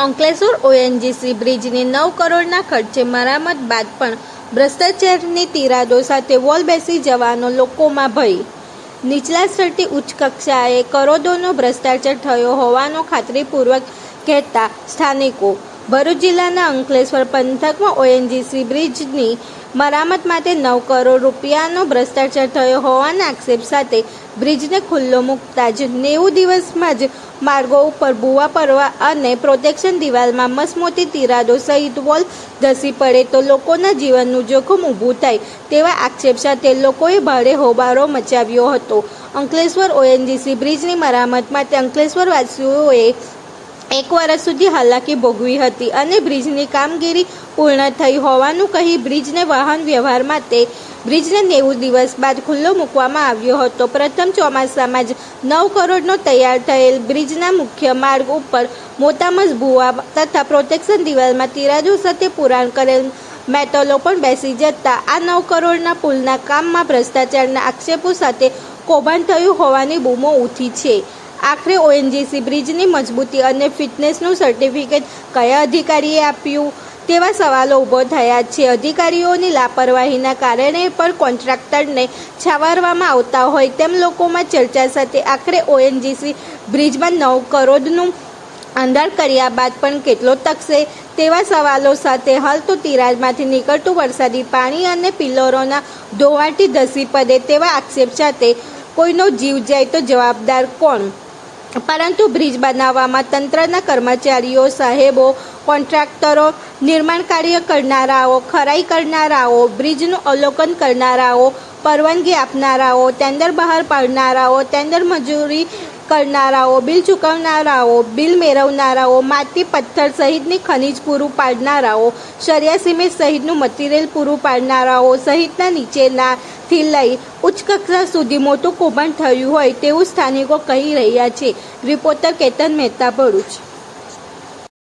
Ankleshwar ONGC બ્રિજની નવ કરોડના ખર્ચે મરામત બાદ પણ ભ્રષ્ટાચારની તિરાદો સાથે વોલ બેસી જવાનો લોકોમાં ભય. નીચલા સ્તરથી ઉચ્ચ કક્ષાએ કરોડોનો ભ્રષ્ટાચાર થયો હોવાનો ખાતરીપૂર્વક કહેતા સ્થાનિકો ભરૂચ જિલ્લાના અંકલેશ્વર પંથકમાં ઓએનજીસી બ્રિજની મરામત માટે નવ કરોડ રૂપિયાનો ભ્રષ્ટાચાર થયો હોવાના આક્ષેપ સાથે બ્રિજને ખુલ્લો મૂકતા જ નેવું દિવસમાં જ માર્ગો ઉપર ભૂવા પડવા અને પ્રોટેક્શન દિવાલમાં મસમોટી તિરાડો સહિત વોલ ધસી પડે તો લોકોના જીવનનું જોખમ ઊભું થાય તેવા આક્ષેપ સાથે લોકોએ ભારે હોબાળો મચાવ્યો હતો. અંકલેશ્વર ઓએનજીસી બ્રિજની મરામત માટે અંકલેશ્વરવાસીઓએ એક વર્ષ સુધી હાલાકી ભોગવી હતી અને બ્રિજની કામગીરી પૂર્ણ થઈ હોવાનું કહી બ્રિજને વાહન વ્યવહાર માટે બ્રિજને નેવું દિવસ બાદ ખુલ્લો મૂકવામાં આવ્યો હતો. પ્રથમ ચોમાસામાં જ નવ કરોડનો તૈયાર થયેલ બ્રિજના મુખ્ય માર્ગ ઉપર મોટા મજબૂવા તથા પ્રોટેક્શન દિવાલમાં તિરાજો સાથે પુરાણ કરેલ મેટલો પણ બેસી જતા આ નવ કરોડના પુલના કામમાં ભ્રષ્ટાચારના આક્ષેપો સાથે કૌભાંડ થયું હોવાની બૂમો ઉઠી છે. આખરે ઓએનજીસી બ્રિજની મજબૂતી અને ફિટનેસનું સર્ટિફિકેટ કયા અધિકારીએ આપ્યું? તેવા સવાલો ઊભો થયા છે. અધિકારીઓની લાપરવાહીના કારણે પણ કોન્ટ્રાક્ટરને છાવરવામાં આવતા હોય તેમ લોકોમાં ચર્ચા સાથે આખરે ઓએનજીસી બ્રિજમાં નવ કરોડનું અંધાર કર્યા બાદ પણ કેટલો તકશે? તેવા સવાલો સાથે હાલ તો તિરાજમાંથી નીકળતું વરસાદી પાણી અને પિલ્લરોના ધોવાટી ધસી પડે તેવા આક્ષેપ સાથે કોઈનો જીવ જાય તો જવાબદાર કોણ? પરંતુ બ્રિજ બનાવવામાં તંત્રના કર્મચારીઓ, સાહેબો, કોન્ટ્રાક્ટરો, નિર્માણ કાર્ય કરનારાઓ, ખરાઈ કરનારાઓ, બ્રિજનું અવલોકન કરનારાઓ, પરવાનગી આપનારાઓ, ટેન્ડર બહાર પાડનારાઓ, ટેન્ડર મજૂરી કરનારાઓ, બિલ ચૂકવનારાઓ, બિલ મેળવનારાઓ, માટી, પથ્થર સહિતની ખનિજ પૂરું પાડનારાઓ સરિયા સિમેન્ટ સહિતનું મટીરિયલ પૂરું પાડનારાઓ સહિતના નીચેનાથી લઈ ઉચ્ચ કક્ષા સુધી મોટું કૌભાંડ થયું હોય તેવું સ્થાનિકો કહી રહ્યા છે. રિપોર્ટર કેતન મહેતા ભરૂચ.